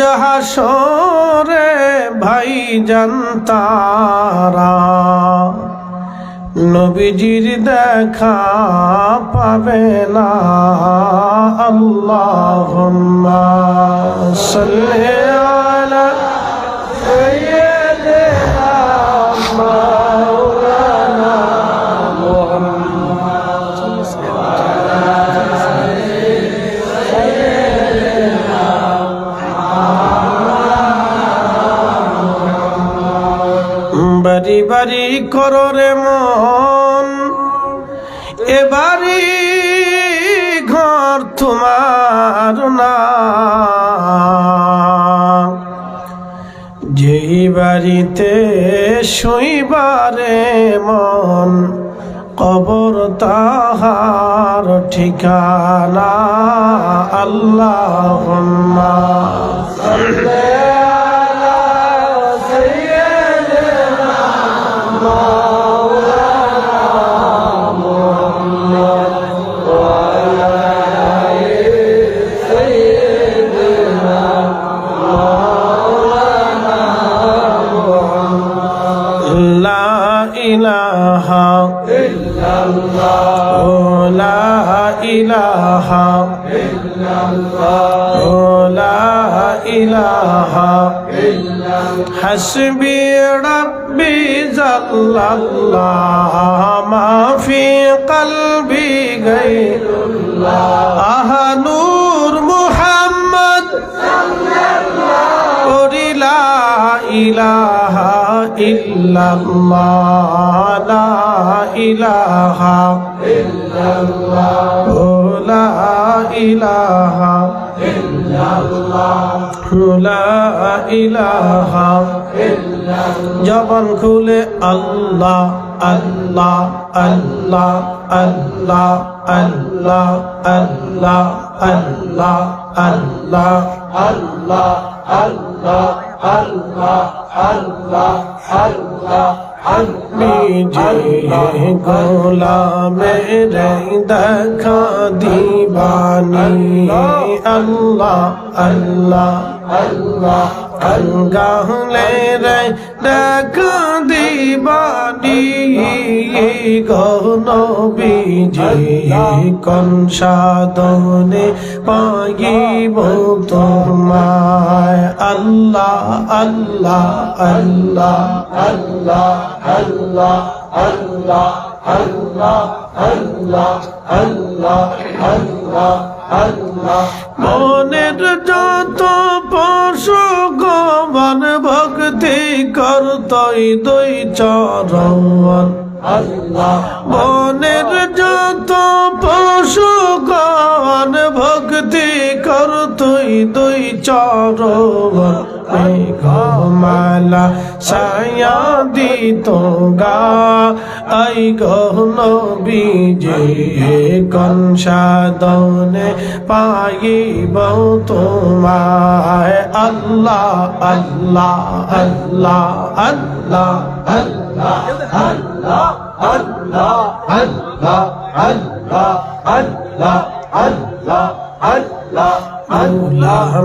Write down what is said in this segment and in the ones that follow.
রোজ হাসরে ভাই জানতারা নবীজির দেখা পাবে না আল্লাহুম্মা সাল্লি কররে মন। এবারি ঘর তোমার না। যেই বাড়িতে শৈবারে মন কবর তাহার ঠিকানা। আল্লাহ ইলাহা ইল্লাল্লাহ লা ইলাহা ইল্লাল্লাহ লা ইলাহা ইল্লাল্লাহ হাসবি রাব্বি জাল্লাল্লাহ মা ফি কলবি গায়রুল্লাহ আহা নূর মুহাম্মদ সাল্লাল্লাহ ও লা ইলাহা إلا الله لا إله إلا الله لا إله إلا الله لا إله إلا الله جبر كل الله الله الله الله الله الله الله আল্লাহ আল্লাহ আল্লাহ আল্লাহ আল্লাহ আল্লাহ আমি যে গোলামের দেখা দিবানি আল্লাহ আল্লাহ আল্লাহ গাহলে রে দেখা দিবানি গনবীজি কন সাধনে পাইব তোমায় আল্লাহ আল্লাহ আল্লাহ আল্লাহ আল্লাহ আল্লাহ আল্লাহ আল্লাহ আল্লাহ আল্লাহ আল্লাহ মনের যত পশু গমন ভক্তি করতই দুই চরণ মনের যত পশু গণ ভক্তি কর তুই দুই চরণ। মেঘমালা ছায়া দিত গা। আই গহন বিজে কনসাদনে পাইব তোমায়। আল্লাহ আল্লাহ আল্লাহ আল্লাহ আল্লাহ।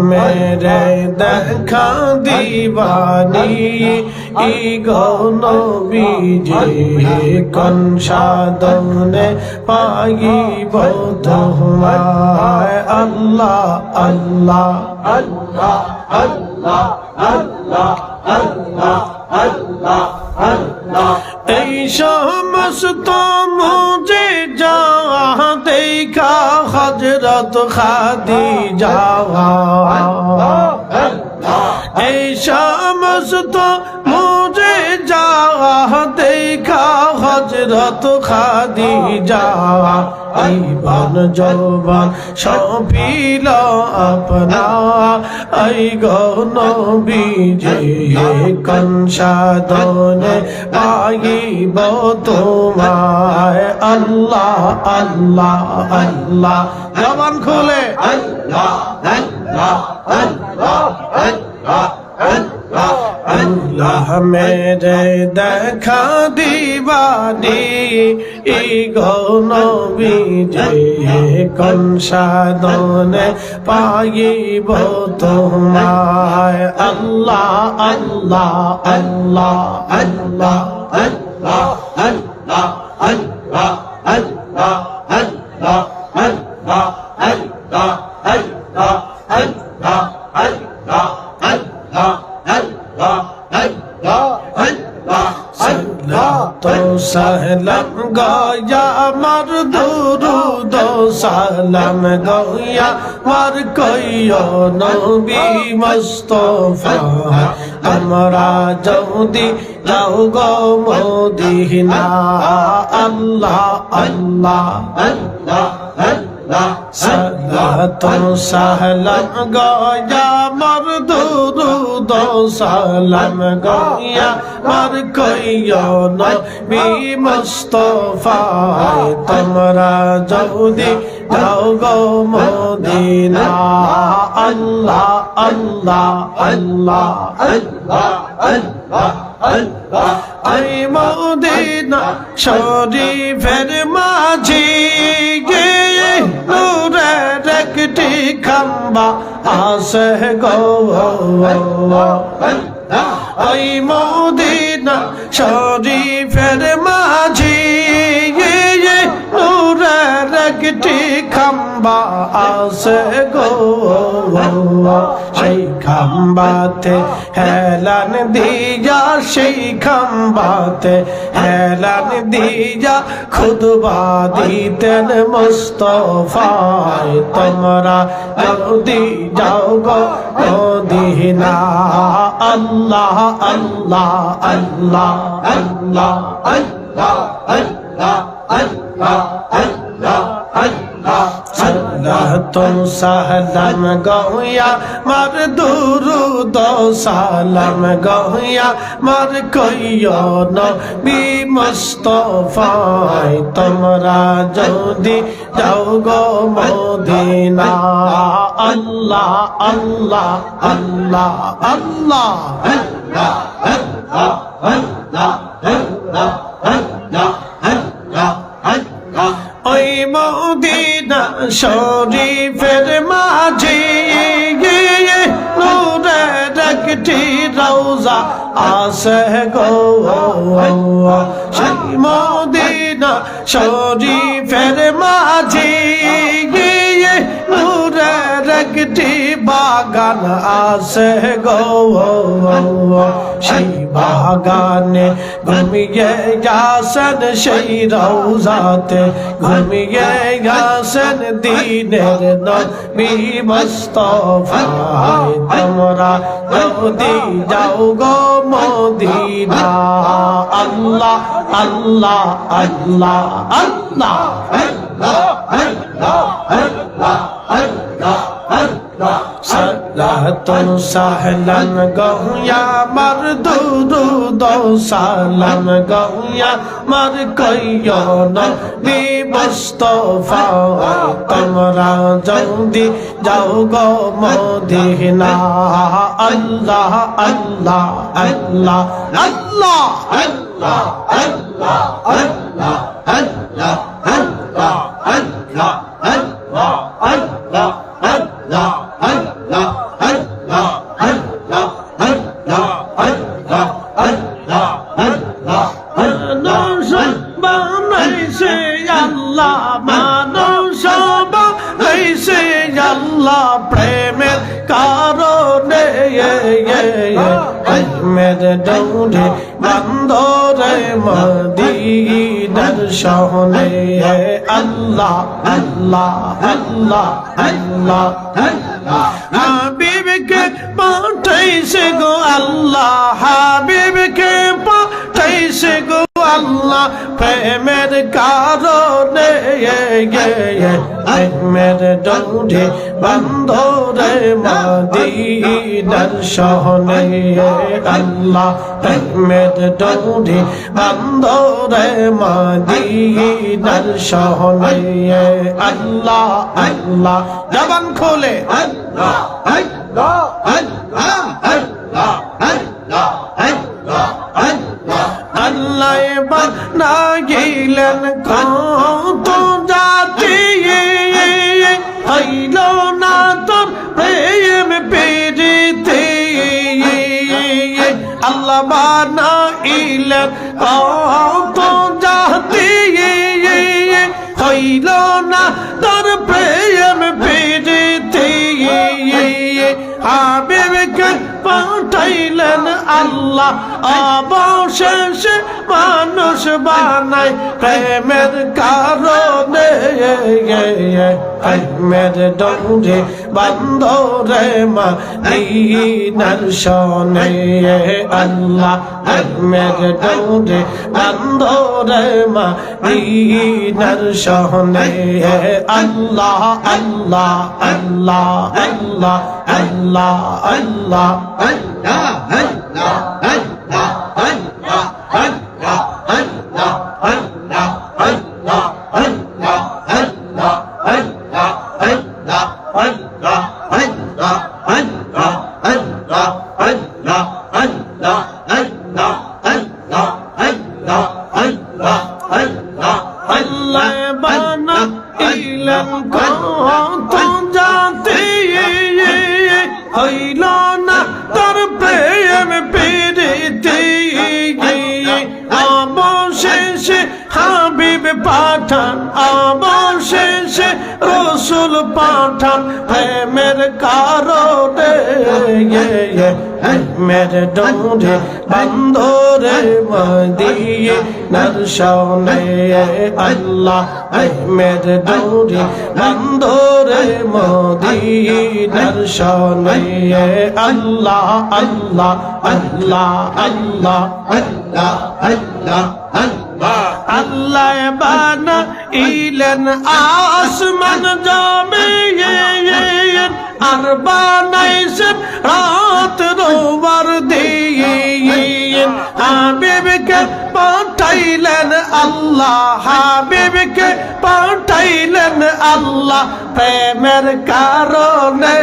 মেরে দেখা দিবানি ইগন বিজে কন সাদনে পাইব তোমায় আল্লাহ আল্লাহ আল্লাহ আল্লাহ আল্লাহ আল্লাহ আল্লাহ এই সমস্ত মুজে যা দেখা হজরত খাদি যাওয়া এই সমস্ত মুজে যা হজরত খাদি যাওয়া জীবন সপিল আপনা আই গন বিজে কনসাদনে পাইব তোমায়। আল্লাহ আল্লাহ আল্লাহ, জবান খুলে। আল্লাহ। মেরে দেখা দিবানি ই গৌন বিজে কন সাধনে পাইব তোমার আল্লাহ Allah Allah Allah Allah, Allah, Allah, Allah, Allah, Allah, Allah, Allah, Allah, Allah, Allah, Allah, তো সালাম গয়া মার দুরুদ সালাম গয়া মার কইও নবী মুস্তফা। আমরা যদি যাও গো মদিনা আল্লাহ আল্লাহ আল্লাহ। Allah, تو سلم گویا مر درود و سلم گویا مر کئیو نبی مصطفی تمرا جودی جاؤ گو مدینہ اللہ اللہ اللہ اللہ اللہ আই মদিনা শরীফের মাঝি নূরের একটি খাম্বা আসে গো। ওই মদিনা শরীফের মাঝি নূরের একটি খাম্বা আসে গো সেই খাম্বাতে হেলান দিয়া সেই খাম্বাতে হেলান দিয়া খুদবা দিতেন মুস্তফায় তোমরা যদি যাও গো Medina. Allah Allah Allah Allah Allah, Allah, Allah, Allah, Allah, সালাত সালাম গয়া মার দুরুদ সালাম গয়া মার কইও নবী মুস্তফায় তোমরা যদি যাও গো মদিনা আল্লাহ আল্লাহ আল্লাহ আল্লাহ ওই আসে গো সেই মদিনা শরীফের মাঝে বাগান আসে গো সেই বাগানে ঘুমিয়ে যাসন সেই রৌজাতে ঘুমিয়ে যাসন দিনের নবী মুস্তফায় তোমরা যদি যাও গো মদিনা। আল্লাহ আল্লাহ আল্লাহ আল্লাহ। সালাত সালাম গয়া মার দুরুদ সালাম গয়া মার কইয় নবী মুস্তফা তোমরা যদি যাও গো মদিনা আল্লাহ আল্লাহ আল্লাহ আল্লাহ মানুষ প্রেমের দৌড়ে বন্ধরে মদিনার সহনে আল্লাহ আল্লাহ আল্লাহ আল্লাহ হাবিবকে পাঠাইছে গো আল্লাহ, হাবিবকে পাঠাইছে গো আল্লাহ, প্রেমের কারণে প্রেমের দৌড়ে বন্ধরে মদিনার সহনে আল্লাহ প্রেমের দৌড়ে বন্ধরে মদিনার সহনে আল্লাহ আল্লাহ, জবান খোলে। আল্লাহ। বানা গেলেন কত জাতি। হইল না তোর প্রেম পেরিতে। আল্লাহ বানাইলেন কত আল্লাহ অবশেষে মানুষ বানাই প্রেমের কারণে প্রেমের ডোরে বন্ধরে মা দিনার শোনে। আল্লাহ প্রেমের ডোরে বন্ধরে মা দিনার শোনে। আল্লাহ আল্লাহ আল্লাহ আল্লাহ আল্লাহ আল্লাহ। জাতি হইল না তোর প্রেম পেরিতে অবশেষে হাবিব পাঠান অবশেষে রসুল পাঠান প্রেমের কারণে মেরে ডোরে বন্ধরে মদিয়ে নরসনে আল্লাহ মেরে ডোরে বন্ধরে মদিয়ে নরসনে আল্লাহ আল্লাহ আল্লাহ আল্লাহ আল্লাহ বানা ইলেন আসমান জমে আর বানাইছেন রাত রোবার দিয়ে। হাবিবকে পাঠাইলেন আল্লাহ, হাবিবকে পাঠাইলেন আল্লাহ, প্রেমের কারণে।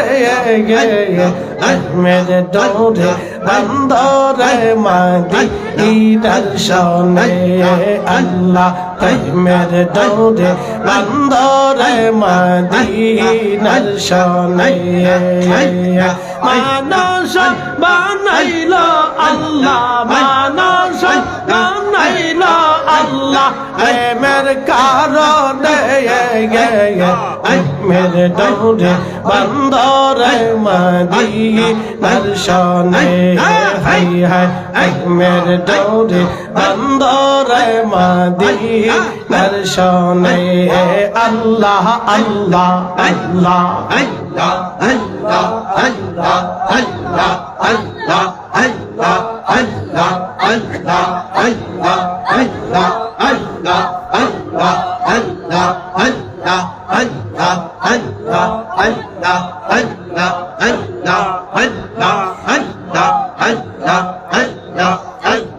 মেরে ডোরে বন্ধরে মাদি দর্শনে আল্লাহ প্রেমের ডোরে বন্ধরে মাদি দর্শনে মানস বানাইল আল্লাহ, মানস বানাইল আল্লাহ, প্রেমের কারণে মেরে ডোরে বন্ধরে মাদি দর্শনে হাই হাই মেরে ডোরে বন্ধরে মাদি দর্শনে আল্লাহ আল্লাহ আল্লাহ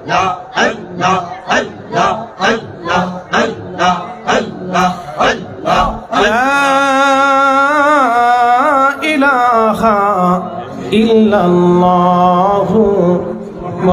لا